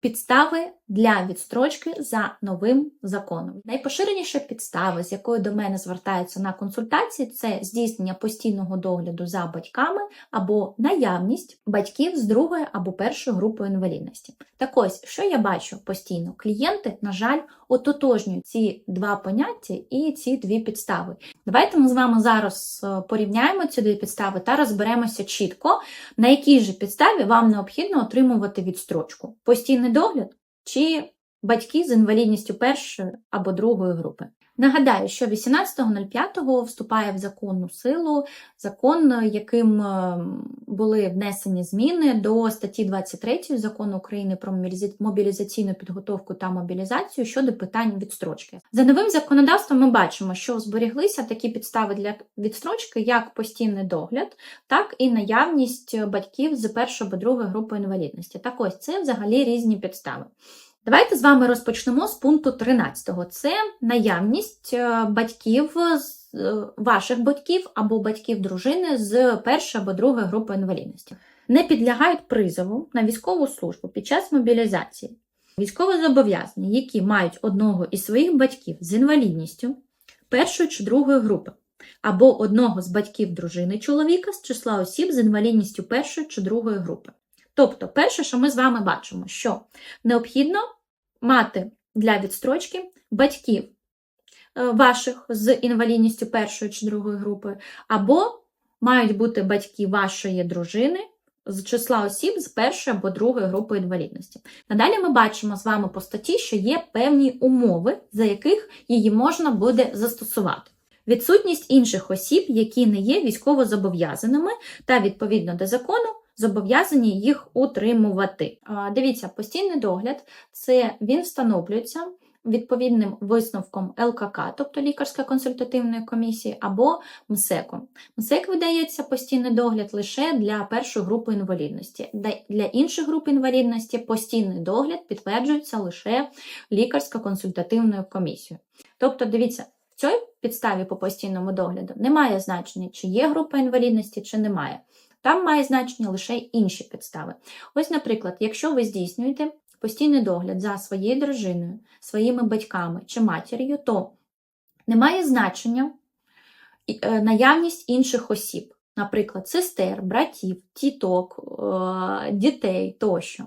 Підстави для відстрочки за новим законом. Найпоширеніша підстава, з якою до мене звертаються на консультації, це здійснення постійного догляду за батьками або наявність батьків з другої або першої групи інвалідності. Так ось, що я бачу постійно, клієнти, на жаль, ототожнюють ці два поняття і ці дві підстави. Давайте ми з вами зараз е, порівняємо ці дві підстави та розберемося чітко, на якій же підставі вам необхідно отримувати відстрочку: постійний догляд чи батьки з інвалідністю першої або другої групи. Нагадаю, що 18.05 вступає в законну силу закон, яким е, були внесені зміни до статті 23 закону України про мобілізаційну підготовку та мобілізацію щодо питань відстрочки. За новим законодавством ми бачимо, що зберіглися такі підстави для відстрочки, як постійний догляд, так і наявність батьків з першої або другої групи інвалідності. Так ось це взагалі різні підстави. Давайте з вами розпочнемо з пункту 13. Це наявність е, батьків, е, ваших батьків або батьків дружини з першої або другої групи інвалідності. Не підлягають призову на військову службу під час мобілізації. Військовозобов'язані, які мають одного із своїх батьків з інвалідністю першої чи другої групи, або одного з батьків дружини чоловіка з числа осіб з інвалідністю першої чи другої групи. Тобто, перше, що ми з вами бачимо, що необхідно мати для відстрочки батьків е, ваших з інвалідністю першої чи другої групи, або мають бути батьки вашої дружини з числа осіб з першої або другої групи інвалідності. Надалі ми бачимо з вами по статті, що є певні умови, за яких її можна буде застосувати. Відсутність інших осіб, які не є військовозобов'язаними, та відповідно до закону зобов'язані їх утримувати. Дивіться, постійний догляд це він встановлюється відповідним висновком ЛКК, тобто лікарської консультативної комісії, або МСЕКом. МСЕК видається постійний догляд лише для першої групи інвалідності. Для інших груп інвалідності постійний догляд підтверджується лише лікарсько-консультативною комісією. Тобто, дивіться, в цій підставі по постійному догляду немає значення, чи є група інвалідності, чи немає. Там має значення лише інші підстави. Ось, наприклад, якщо ви здійснюєте постійний догляд за своєю дружиною, своїми батьками чи матір'ю, то немає значення е, наявність інших осіб, наприклад, сестер, братів, тіток, е, дітей тощо.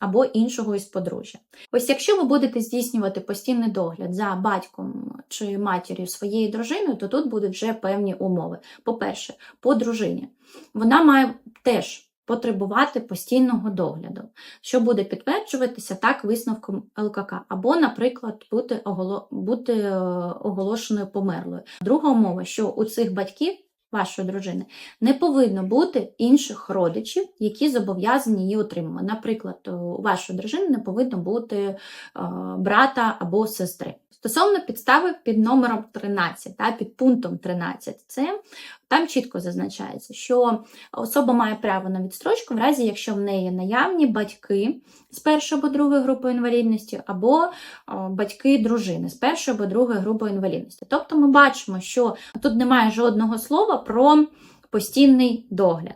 Або іншого із подружжя. Ось якщо ви будете здійснювати постійний догляд за батьком чи матір'ю своєї дружини, то тут будуть вже певні умови. По-перше, по дружині вона має теж потребувати постійного догляду, що буде підтверджуватися так висновком ЛКК, або, наприклад, бути, е, оголошеною померлою. Друга умова, що у цих батьків. Вашої дружини не повинно бути інших родичів, які зобов'язані її отримувати. Наприклад, у вашої дружини не повинно бути е, брата або сестри. Стосовно підстави під номером 13, та, під пунктом 13, це там чітко зазначається, що особа має право на відстрочку в разі, якщо в неї наявні батьки з першої або другої групи інвалідності, або батьки дружини з першої або другої групи інвалідності. Тобто ми бачимо, що тут немає жодного слова про постійний догляд.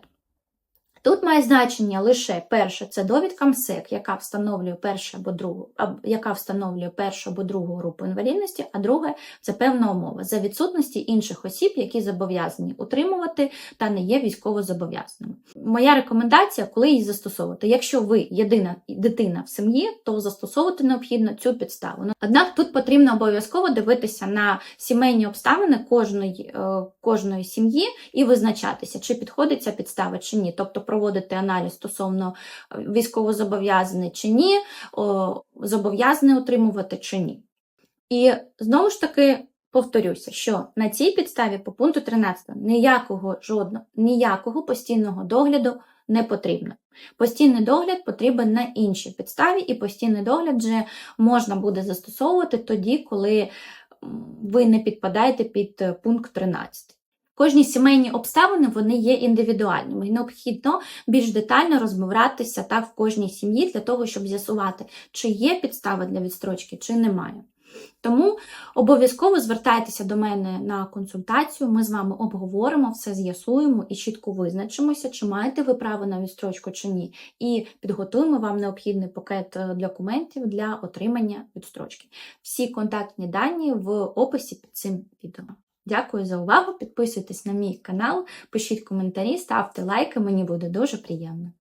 Тут має значення лише перше це довідка МСЕК, яка встановлює першу або другу, яка встановлює першу або другу групу інвалідності, а друге це певна умова за відсутності інших осіб, які зобов'язані утримувати та не є військово зобов'язаними. Моя рекомендація, коли її застосовувати. Якщо ви єдина дитина в сім'ї, то застосовувати необхідно цю підставу. Однак тут потрібно обов'язково дивитися на сімейні обставини кожної, е, кожної сім'ї і визначатися, чи підходить ця підстава чи ні. Тобто проводити аналіз стосовно е, військовозобов'язаний чи ні, зобов'язаний утримувати чи ні. І знову ж таки повторюся, що на цій підставі по пункту 13 ніякого жодного ніякого постійного догляду не потрібно. Постійний догляд потрібен на іншій підставі, і постійний догляд вже можна буде застосовувати тоді, коли ви не підпадаєте під е, пункт 13. Кожні сімейні обставини вони є індивідуальними і необхідно більш детально розбиратися так в кожній сім'ї для того, щоб з'ясувати, чи є підстава для відстрочки, чи немає. Тому обов'язково звертайтеся до мене на консультацію. Ми з вами обговоримо, все з'ясуємо і чітко визначимося, чи маєте ви право на відстрочку чи ні. І підготуємо вам необхідний пакет е, документів для отримання відстрочки. Всі контактні дані в описі під цим відео. Дякую за увагу. Підписуйтесь на мій канал, пишіть коментарі, ставте лайки, мені буде дуже приємно.